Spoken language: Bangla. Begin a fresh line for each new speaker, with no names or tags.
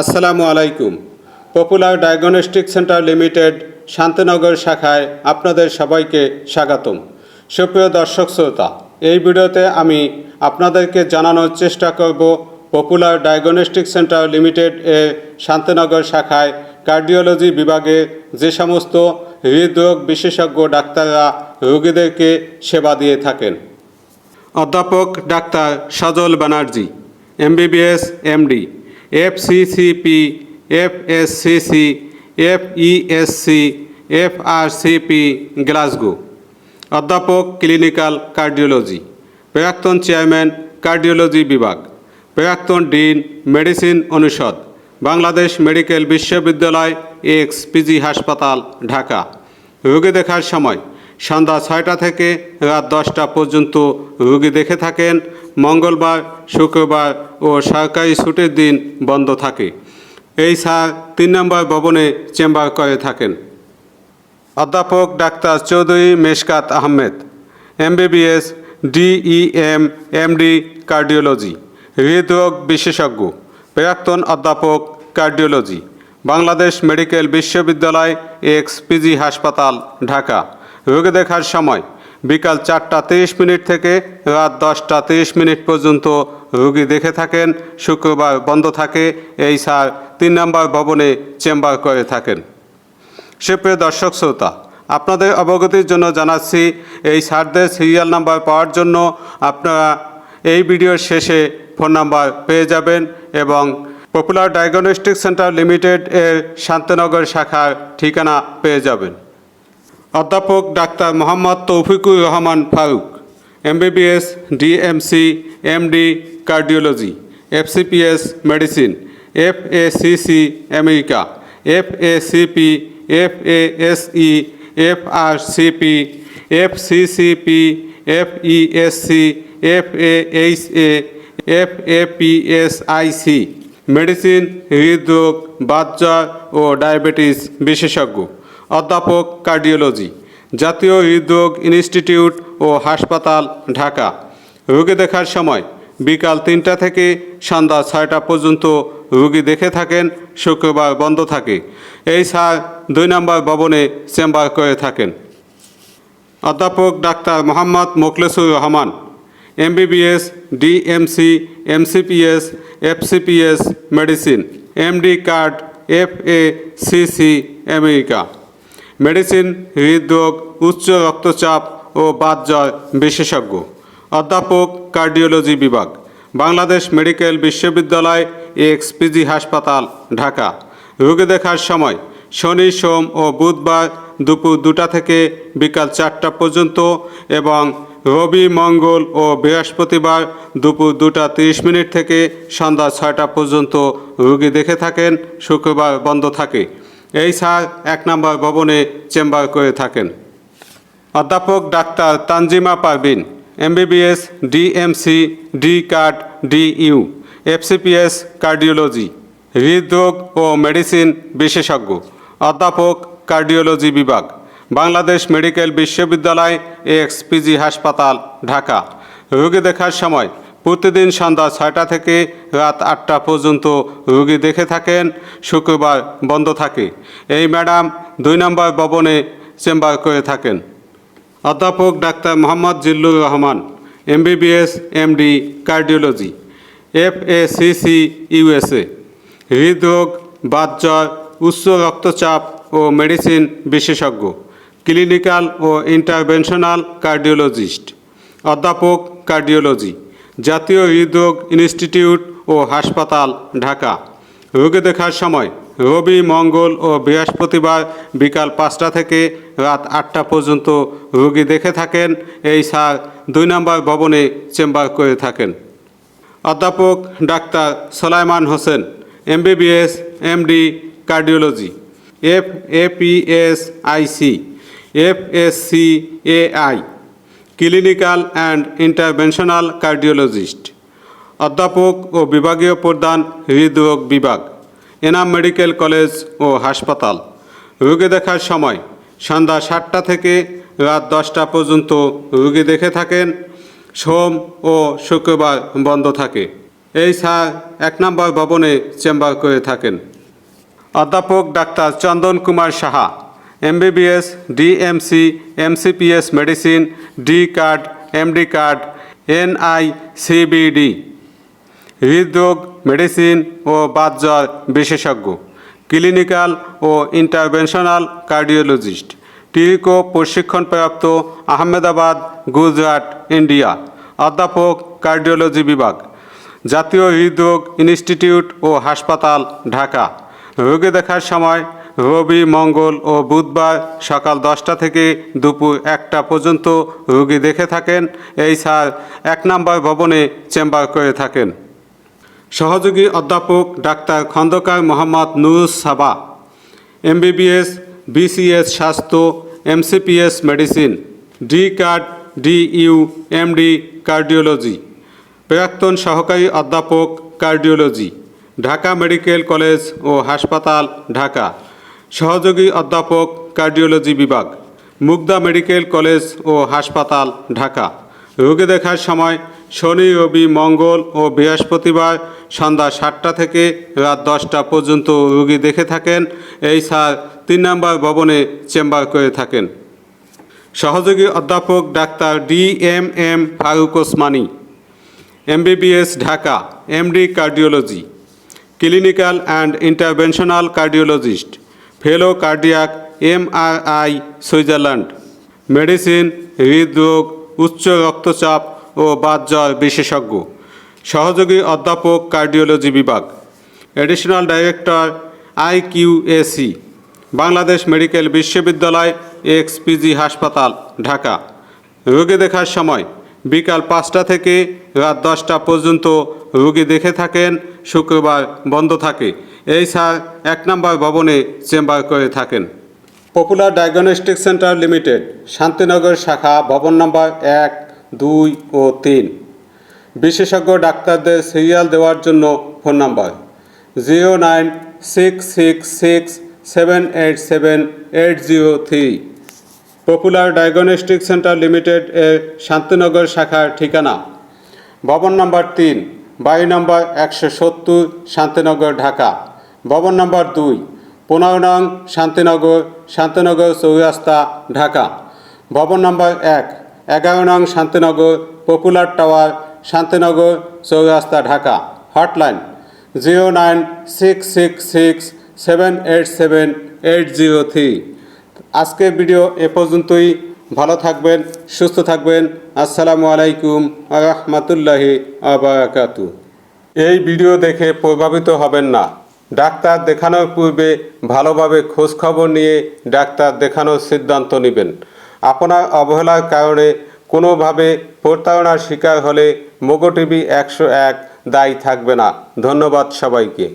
আসসালামু আলাইকুম। Popular diagnostic centre limited, Shantinagar শাখায় আপনাদের সবাইকে স্বাগতম। সুপ্রিয় দর্শক শ্রোতা, এই ভিডিওতে আমি আপনাদেরকে জানানোর চেষ্টা করব পপুলার ডায়াগনস্টিক সেন্টার লিমিটেড এ শান্তিনগর শাখায় কার্ডিওলজি বিভাগে যে সমস্ত হৃদরোগ বিশেষজ্ঞ ডাক্তাররা রোগীদেরকে সেবা দিয়ে থাকেন। অধ্যাপক doctor Sajal Banerjee, MBBS, MD. FCCP FSCC FESC FRCP Glasgow অধ্যাপক ক্লিনিক্যাল কার্ডিওলজি প্রাক্তন চেয়ারম্যান কার্ডিওলজি বিভাগ প্রাক্তন ডিন মেডিসিন অনুষদ, বাংলাদেশ মেডিকেল বিশ্ববিদ্যালয় এক্স পিজি হাসপাতাল ঢাকা রোগী দেখার সময় সন্ধ্যা ছয়টা থেকে রাত দশটা পর্যন্ত রুগী দেখে থাকেন। মঙ্গলবার, শুক্রবার ও সরকারি ছুটির দিন বন্ধ থাকে। এই স্যার তিন নম্বর ভবনে চেম্বার করে থাকেন। অধ্যাপক doctor Chowdhury Meshkat Ahmed, MBBS, DEM, MD, cardiology, হৃদরোগ বিশেষজ্ঞ, প্রাক্তন অধ্যাপক, কার্ডিওলজি, বাংলাদেশ মেডিকেল বিশ্ববিদ্যালয় এক্স পিজি হাসপাতাল, ঢাকা। রোগী দেখার সময় বিকাল চারটা তিরিশ মিনিট থেকে রাত দশটা তিরিশ মিনিট পর্যন্ত রুগী দেখে থাকেন, শুক্রবার বন্ধ থাকে, এই স্যার তিন নম্বর ভবনে চেম্বার করে থাকেন। সুপ্রিয় দর্শক শ্রোতা, আপনাদের অবগতির জন্য জানাচ্ছি, এই সারদের সিরিয়াল নাম্বার পাওয়ার জন্য আপনারা এই ভিডিওর শেষে ফোন নাম্বার পেয়ে যাবেন এবং পপুলার ডায়াগনস্টিক সেন্টার লিমিটেড এর শান্তিনগর শাখার ঠিকানা পেয়ে যাবেন। অধ্যাপক doctor Mohammad Toufiqur Rahman Faruk, MBBS, DMC, MD, cardiology, FCPS medicine, FACC America, FACP, FASE, FRCP, FCCP, FESC, FAHA, FAPSIC. Medicine, হৃদরোগ বাতজ্বর ও ডায়াবেটিস বিশেষজ্ঞ। অধ্যাপক কার্ডিওলজি, জাতীয় হৃদরোগ ইনস্টিটিউট ও হাসপাতাল, ঢাকা। রোগী দেখার সময় বিকাল তিনটা থেকে সন্ধ্যা ছয়টা পর্যন্ত রুগী দেখে থাকেন, শুক্রবার বন্ধ থাকে। এই স্যার দুই নম্বর ভবনে চেম্বার করে থাকেন। অধ্যাপক doctor Mohammad Mokhlesur Rahman, MBBS, DMC, MCPS, FCPS, medicine, MD card F A CC America. Medicine, হৃদরোগ, উচ্চ রক্তচাপ ও বাতজ্বর বিশেষজ্ঞ। অধ্যাপক, কার্ডিওলজি বিভাগ, বাংলাদেশ মেডিকেল বিশ্ববিদ্যালয় এক্স পিজি হাসপাতাল, ঢাকা। রোগী দেখার সময় শনি, সোম ও বুধবার দুপুর দুটা থেকে বিকাল চারটা পর্যন্ত এবং রবি, মঙ্গল ও বৃহস্পতিবার দুপুর দুটা তিরিশ মিনিট থেকে সন্ধ্যা ছয়টা পর্যন্ত রুগী দেখে থাকেন, শুক্রবার বন্ধ থাকে। এই স্যার এক নম্বর ভবনে চেম্বার করে থাকেন। অধ্যাপক doctor Tanjima Parvin MBBS, DMC D card D DU, FCPS, cardiology, হৃদরোগ ও মেডিসিন বিশেষজ্ঞ, অধ্যাপক কার্ডিওলজি বিভাগ, বাংলাদেশ মেডিকেল বিশ্ববিদ্যালয়, এক্স পিজি হাসপাতাল, ঢাকা। রোগী দেখার সময় প্রতিদিন সন্ধ্যা ছয়টা থেকে রাত আটটা পর্যন্ত রোগী দেখে থাকেন, শুক্রবার বন্ধ থাকে। এই ম্যাডাম দুই নম্বর ভবনে চেম্বার করে থাকেন। অধ্যাপক doctor Mohammad Zillur Rahman, MBBS, MD, cardiology F A C USA. হৃদরোগ বাতজ্বর উচ্চ রক্তচাপ ও মেডিসিন বিশেষজ্ঞ, ক্লিনিক্যাল ও ইন্টারভেনশনাল কার্ডিওলজিস্ট, অধ্যাপক কার্ডিওলজি। জাতীয় হৃদরোগ ইনস্টিটিউট ও হাসপাতাল, ঢাকা। রোগী দেখার সময় রবি, মঙ্গল ও বৃহস্পতিবার বিকাল পাঁচটা থেকে রাত আটটা পর্যন্ত রোগী দেখে থাকেন। এই স্যার দুই নম্বর ভবনে চেম্বার করে থাকেন। অধ্যাপক doctor Solaiman Hossain, MBBS, MD, cardiology, F APS IC F S C AI clinical and interventional cardiologist, অধ্যাপক ও বিভাগীয় প্রধান হৃদরোগ বিভাগ, এনাম মেডিকেল কলেজ ও হাসপাতাল। রোগী দেখার সময় সন্ধ্যা সাতটা থেকে রাত দশটা পর্যন্ত রোগী দেখে থাকেন, সোম ও শুক্রবার বন্ধ থাকে। এই স্যার এক নম্বর ভবনে চেম্বার করে থাকেন। অধ্যাপক doctor Chandan Kumar Saha MBBS DMC MCPS medicine D card MD card NI CVD হৃদরোগ মেডিসিন ও বাতজ্বর বিশেষজ্ঞ ক্লিনিক্যাল ও ইন্টারভেনশনাল কার্ডিওলজিস্ট টিরিকো প্রশিক্ষণপ্রাপ্ত আহমেদাবাদ, গুজরাট, ইন্ডিয়া, অধ্যাপক কার্ডিওলজি বিভাগ, জাতীয় হৃদরোগ ইনস্টিটিউট ও হাসপাতাল, ঢাকা। রোগী দেখার সময় রবি, মঙ্গল ও বুধবার সকাল দশটা থেকে দুপুর একটা পর্যন্ত রুগী দেখে থাকেন। এই স্যার এক নম্বর ভবনে চেম্বার করে থাকেন। সহযোগী অধ্যাপক doctor Khandakar Mohammad Nurus Saba, MBBS, BCS স্বাস্থ্য, MCPS medicine, D card, DU, MD cardiology, প্রাক্তন সহকারী অধ্যাপক কার্ডিওলজি, ঢাকা মেডিকেল কলেজ ও হাসপাতাল, ঢাকা। সহযোগী অধ্যাপক, কার্ডিওলজি বিভাগ, মুগদা মেডিকেল কলেজ ও হাসপাতাল, ঢাকা। রোগী দেখার সময় শনি, রবি, মঙ্গল ও বৃহস্পতিবার সন্ধ্যা সাতটা থেকে রাত দশটা পর্যন্ত রোগী দেখে থাকেন। এই স্যার তিন নম্বর ভবনে চেম্বার করে থাকেন। সহযোগী অধ্যাপক doctor D M M Faruk Osmani, MBBS Dhaka, MD cardiology, clinical and interventional cardiologist fellow cardiac MRI Switzerland. Medicine, হৃদরোগ, উচ্চ রক্তচাপ ও বাতজ্বর বিশেষজ্ঞ। সহযোগী অধ্যাপক কার্ডিওলজি বিভাগ। Additional director IQAC Bangladesh medical বিশ্ববিদ্যালয় এক্সপিজি হাসপাতাল, ঢাকা। রোগী দেখার সময়, বিকাল পাঁচটা থেকে রাত দশটা পর্যন্ত রোগী দেখে থাকেন, শুক্রবার বন্ধ থাকে। এই স্যার এক নম্বর ভবনে চেম্বার করে থাকেন। Popular diagnostic centre limited, Shantinagar শাখা, ভবন নম্বর এক, দুই ও তিন। বিশেষজ্ঞ ডাক্তারদের সিরিয়াল দেওয়ার জন্য phone number zero nine six six six seven eight seven eight zero three. Popular diagnostic centre limited এর শান্তিনগর শাখার ঠিকানা। ভবন নম্বর তিন, বাড়ি নম্বর একশো সত্তর, শান্তিনগর, ঢাকা। ভবন নম্বর দুই, পনেরো নং শান্তিনগর শান্তিনগর চৌরাস্তা, ঢাকা। ভবন নম্বর এক, এগারো নং শান্তিনগর, পপুলার টাওয়ার, শান্তিনগর চৌরাস্তা, Dhaka. Hotline, zero nine six six six seven eight seven eight zero three. আজকের ভিডিও এ পর্যন্তই। ভালো থাকবেন, সুস্থ থাকবেন। আসসালামু আলাইকুম রহমতুল্লাহি আবরাকাতু এই ভিডিও দেখে প্রভাবিত হবেন না। ডাক্তার দেখানোর পূর্বে ভালোভাবে খোঁজখবর নিয়ে ডাক্তার দেখানোর সিদ্ধান্ত নেবেন। আপনার অবহেলার কারণে কোনোভাবে প্রতারণার শিকার হলে মোগো টিভি একশো এক দায়ী থাকবে না। ধন্যবাদ সবাইকে।